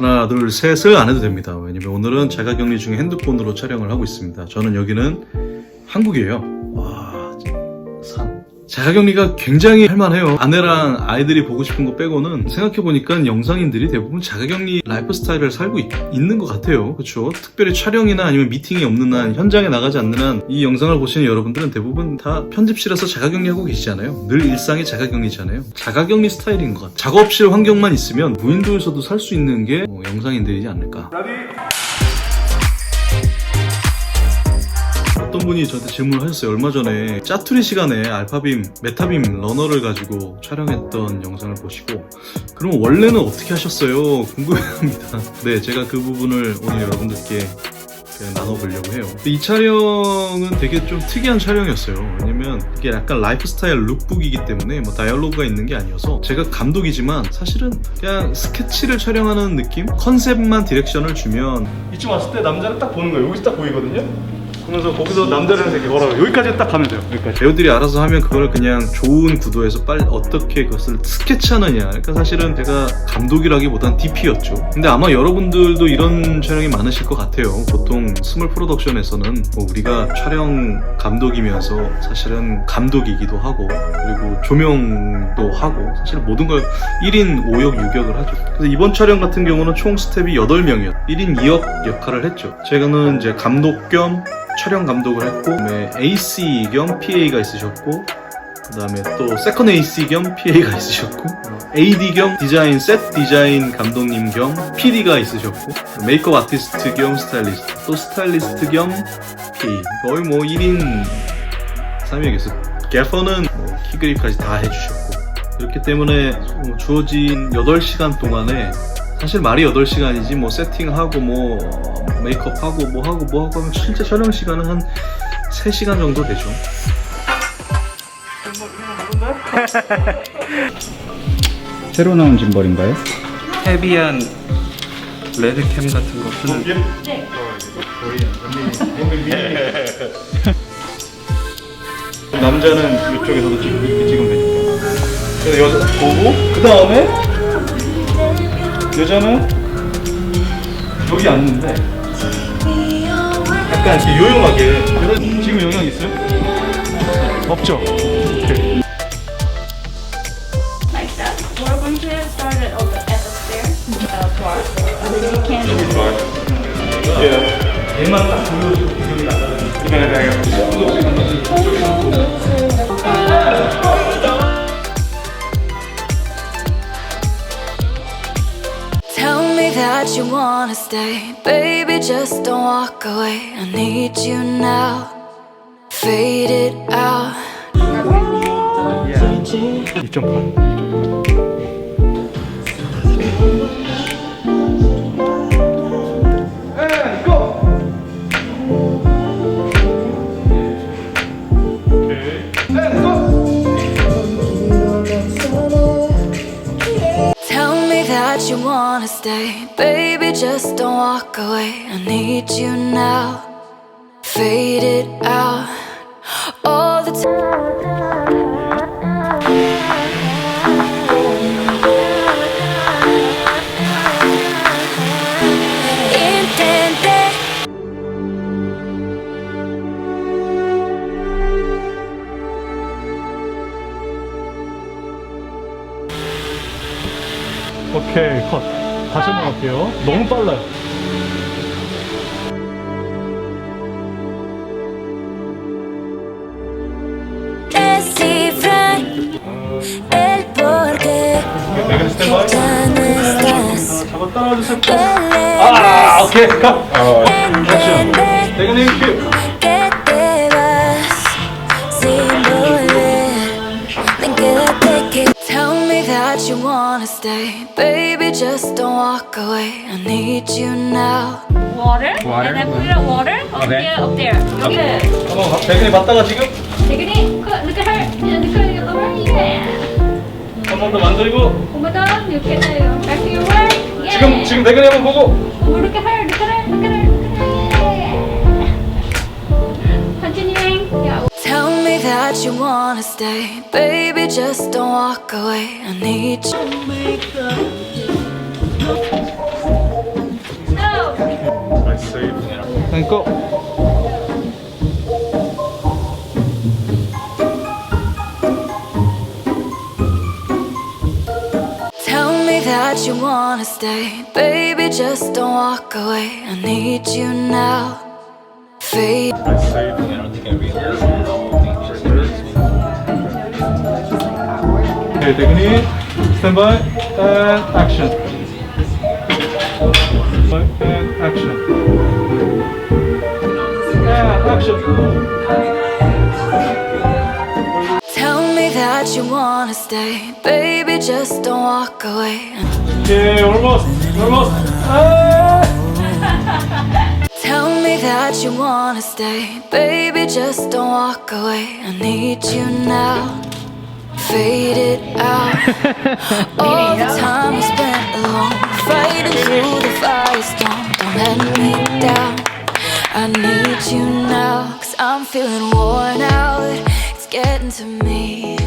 하나, 둘, 셋을 안 해도 됩니다. 왜냐면 오늘은 자가격리 중에 핸드폰으로 촬영을 하고 있습니다. 저는 여기는 한국이에요. 와, 산. 자가격리가 굉장히 할만해요. 아내랑 아이들이 보고 싶은 거 빼고는 생각해보니까 영상인들이 대부분 자가격리 라이프 스타일을 살고 있, 는것 같아요. 그렇죠? 특별히 촬영이나 아니면 미팅이 없는 한, 현장에 나가지 않는 한 이 영상을 보시는 여러분들은 대부분 다 편집실에서 자가격리하고 계시잖아요. 늘 일상이 자가격리잖아요. 자가격리 스타일인 것 같아요. 작업실 환경만 있으면 무인도에서도 살 수 있는 게 어, 영상인들이지 않을까. 어떤 분이 저한테 질문을 하셨어요. 얼마 전에 짜투리 시간에 알파빔, 메타빔 러너를 가지고 촬영했던 영상을 보시고 그럼 원래는 어떻게 하셨어요? 궁금해합니다. 네, 제가 그 부분을 오늘 여러분들께 나눠보려고 해요. 이 촬영은 되게 좀 특이한 촬영이었어요. 왜냐면 이게 약간 라이프 스타일 룩북이기 때문에 뭐 다이얼로그가 있는 게 아니어서 제가 감독이지만 사실은 그냥 스케치를 촬영하는 느낌? 컨셉만 디렉션을 주면 이쯤 왔을 때 남자를 딱 보는 거예요. 여기서 딱 보이거든요. 그러면서 거기서 남자를 이렇게 걸어요. 여기까지 딱 가면 돼요. 여기까지. 배우들이 알아서 하면 그걸 그냥 좋은 구도에서 빨리 어떻게 그것을 스케치하느냐. 그러니까 사실은 제가 감독이라기보단 DP였죠. 근데 아마 여러분들도 이런 촬영이 많으실 것 같아요. 보통 스몰 프로덕션에서는 뭐 우리가 촬영 감독이면서 사실은 감독이기도 하고 그리고 조명도 하고 사실 모든 걸 1인 5역 6역을 하죠. 그래서 이번 촬영 같은 경우는 총 스텝이 8명이었. 1인 2역 역할을 했죠. 제가는 이제 감독 겸 촬영 감독을 했고 그다음에 AC 겸 PA가 있으셨고 그 다음에 또 세컨 AC 겸 PA가 있으셨고 AD 겸 디자인 셋 디자인 감독님 겸 PD가 있으셨고 메이크업 아티스트 겸 스타일리스트 또 스타일리스트 겸 PA 거의 뭐 1인 3역이었어요. 개퍼는 뭐 키그립까지 다 해주셨고 그렇기 때문에 뭐 주어진 8시간 동안에 사실 말이 8시간이지 뭐 세팅하고 뭐 메이크업하고 뭐 하고 뭐 하고 하면 실제 촬영 시간은 한 3시간 정도 되죠 새로 나온 짐벌인가요? 헤비한 레드캠 같은 거 쓰는 남자는 이쪽에서도 찍- 이렇게 찍으면 되니까. 그래서 여자 보고 그 다음에 여자는 여기 앉는데 약간 이렇게 요용하게 이런 지금 영향 있어요? 없죠. 오케이. like that. We're going to start it over at the stairs, uh, bar. You can 예. 얘만 딱 보여주고 기분이. Tell that you wanna stay, baby. Just don't walk away. I need you now. Fade it out. 2.8. wanna stay, baby. Just don't walk away. I need you now. Fade it out. All the time. 오케이 컷. 다시 한번 할게요. 너무 빨라요. 잡아 아 오케이 컷. entender 내가 내큐 wanna stay, baby. Just don't walk away. I need you now. water, and then put it in water up there, up there. 여기 한번 대근이 봤다가 지금 대근이 그 look at her, yeah, look at her over here. 한번 더 만들고 오마다 look at her, back to your right. Yeah. 지금 지금 대근이 한번 보고 Oh, look at her, that you wanna stay. Baby, just don't walk away. I need you. No! I save. Then go. Tell me that you wanna stay. Baby, just don't walk away. I need you now. Fade. I save. Okay, take a knee, stand by, and action. And action. And action. Tell me that you wanna stay, baby. Just don't walk away. Okay, almost, almost. Ah! Tell me that you wanna stay, baby. Just don't walk away. I need you now. Fade it out. All the time I spent alone, fighting through the firestorm. Don't let me down. I need you now, cause I'm feeling worn out. It's getting to me.